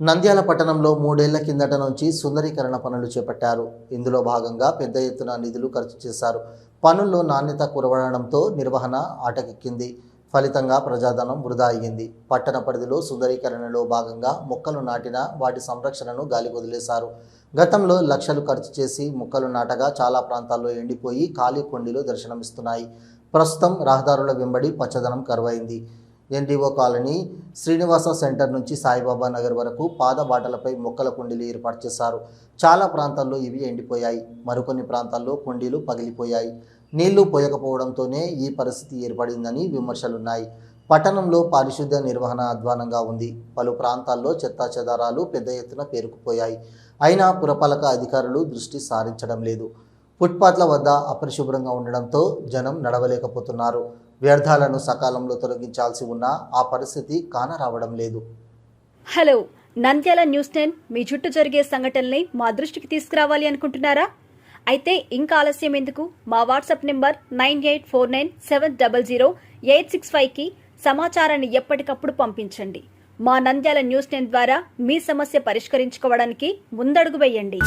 నంద్యాల పట్టణంలో మూడేళ్ళ కిందట నుంచి సుందరీకరణ పనులు చేపట్టారు. ఇందులో భాగంగా పెద్ద ఎత్తున నిధులు ఖర్చు చేశారు. పనుల్లో నాణ్యత కురవడంతో నిర్వహణ ఆటకెక్కింది. ఫలితంగా ప్రజాధనం వృధా అయ్యింది. పట్టణ పరిధిలో సుందరీకరణలో భాగంగా మొక్కలు నాటిన వాటి సంరక్షణను గాలి వదిలేశారు. గతంలో లక్షలు ఖర్చు చేసి మొక్కలు నాటగా చాలా ప్రాంతాల్లో ఎండిపోయి ఖాళీ కొండిలు దర్శనమిస్తున్నాయి. ప్రస్తుతం రహదారుల వెంబడి పచ్చదనం కరువైంది. ఎన్డీఓ కాలనీ శ్రీనివాస సెంటర్ నుంచి సాయిబాబా నగర్ వరకు పాద బాటలపై మొక్కల కుండీలు ఏర్పాటు చేశారు. చాలా ప్రాంతాల్లో ఇవి ఎండిపోయాయి. మరికొన్ని ప్రాంతాల్లో కుండీలు పగిలిపోయాయి. నీళ్ళు పోయకపోవడంతోనే ఈ పరిస్థితి ఏర్పడిందని విమర్శలున్నాయి. పట్టణంలో పారిశుద్ధ్య నిర్వహణ అధ్వానంగా ఉంది. పలు ప్రాంతాల్లో చెత్తా చెదారాలు పెద్ద ఎత్తున పేరుకుపోయాయి. అయినా పురపాలక అధికారులు దృష్టి సారించడం లేదు. ఫుట్పాత్ల వద్ద అపరిశుభ్రంగా ఉండడంతో జనం నడవలేకపోతున్నారు. వ్యర్థాలను సకాలంలో తొలగించాల్సి ఉన్నా ఆ పరిస్థితి కానరావడం లేదు. హలో నంద్యాల న్యూస్ టెన్ మీ చుట్టూ జరిగే సంఘటనల్ని మా దృష్టికి తీసుకురావాలి అనుకుంటున్నారా? అయితే ఇంకా ఆలస్యం ఎందుకు? మా WhatsApp number nine eight four nine seven double zero eight six ఫైవ్కి సమాచారాన్ని ఎప్పటికప్పుడు పంపించండి. మా నంద్యాల న్యూస్ టెన్ ద్వారా మీ సమస్య పరిష్కరించుకోవడానికి ముందడుగు వేయండి.